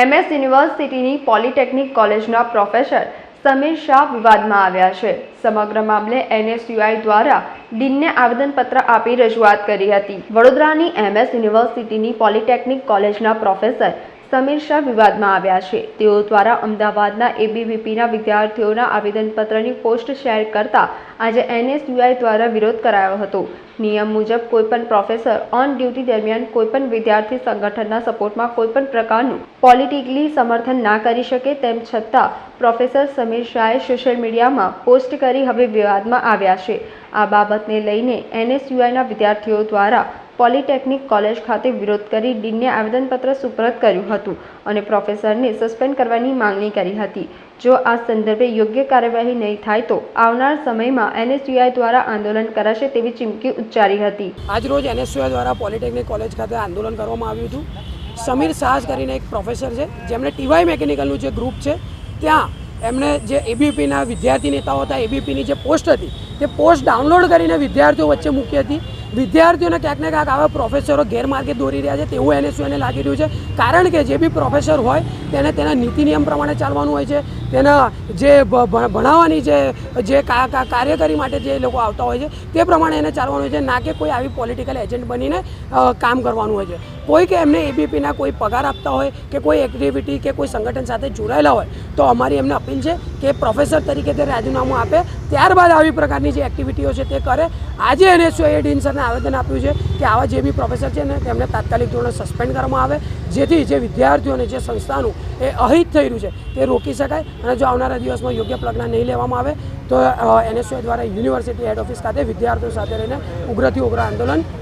MS યુનિવર્સિટીની polytechnic કોલેજના professor Sameer Shah વિવાદમાં આવ્યા છે. સમગ્ર મામલે એનએસયુઆઈ દ્વારા ડીનને આવેદનપત્ર આપી રજૂઆત કરી હતી. વડોદરાની એમએસ યુનિવર્સિટીની પોલિટેકનિક કોલેજના પ્રોફેસર સમીર શાહ વિવાદમાં આવ્યા છે. તેઓ દ્વારા અમદાવાદના એબીવીપીના વિદ્યાર્થીઓના આવેદનપત્રની પોસ્ટ શેર કરતા આજે એનએસયુઆઈ દ્વારા વિરોધ કરાયો હતો. નિયમ મુજબ કોઈપણ પ્રોફેસર ઓન ડ્યુટી દરમિયાન કોઈપણ વિદ્યાર્થી સંગઠનના સપોર્ટમાં કોઈપણ પ્રકારનું પોલિટિકલી સમર્થન ના કરી શકે તેમ છતાં પ્રોફેસર સમીર શાહે સોશિયલ મીડિયામાં પોસ્ટ કરી હવે વિવાદમાં આવ્યા છે. આ બાબતને લઈને એનએસયુઆઈના વિદ્યાર્થીઓ દ્વારા પોલિટેકનિક કોલેજ ખાતે વિરોધ કરી ડીનને આવેદનપત્ર સુપરત કર્યું હતું અને પ્રોફેસરને સસ્પેન્ડ કરવાની માંગણી કરી હતી. જો આ સંદર્ભે યોગ્ય કાર્યવાહી નહીં થાય તો આવનાર સમયમાં એનએસયુઆઈ દ્વારા આંદોલન કરાશે તેવી ચીમકી ઉચ્ચારી હતી. આજરોજ એનએસયુઆઈ દ્વારા પોલિટેકનિક કોલેજ ખાતે આંદોલન કરવામાં આવ્યું હતું. સમીર સાહસ કરીને એક પ્રોફેસર છે, જેમણે ટીવાય મેકેનિકલનું જે ગ્રુપ છે, ત્યાં એમણે જે એબીપીના વિદ્યાર્થી નેતાઓ હતા, એબીપીની જે પોસ્ટ હતી, તે પોસ્ટ ડાઉનલોડ કરીને વિદ્યાર્થીઓ વચ્ચે મૂકી હતી. વિદ્યાર્થીઓને ક્યાંક ને ક્યાંક આવા પ્રોફેસરો ગેરમાર્ગે દોરી રહ્યા છે, તેવું એને શું એને લાગી રહ્યું છે. કારણ કે જે બી પ્રોફેસર હોય, તેને તેના નીતિ નિયમ પ્રમાણે ચાલવાનું હોય છે. તેના જે ભણાવવાની જે જે કા- કા- માટે જે લોકો આવતા હોય છે, તે પ્રમાણે એને ચાલવાનું હોય છે. ના કે કોઈ આવી પોલિટિકલ એજન્ટ બનીને કામ કરવાનું હોય છે. કોઈ કે એમને એબીપીના કોઈ પગાર આપતા હોય કે કોઈ એક્ટિવિટી કે કોઈ સંગઠન સાથે જોડાયેલા હોય, તો અમારી એમને અપીલ છે કે પ્રોફેસર તરીકે તે રાજીનામું આપે. ત્યારબાદ આવી પ્રકારની જે એક્ટિવિટીઓ છે તે કરે. આજે એનએસયુએ ડીન સરને આવેદન આપ્યું છે કે આવા જે બી પ્રોફેસર છે ને, તેમને તાત્કાલિક ધોરણે સસ્પેન્ડ કરવામાં આવે. જેથી જે વિદ્યાર્થીઓને જે સંસ્થાનું એ અહિત થઈ રહ્યું છે તે રોકી શકાય અને જો આવનારા દિવસમાં યોગ્ય પગલાં નહીં લેવામાં આવે, તો એનએસયુ દ્વારા યુનિવર્સિટી હેડ ઓફિસ ખાતે વિદ્યાર્થીઓ સાથે રહીને ઉગ્રથી ઉગ્ર આંદોલન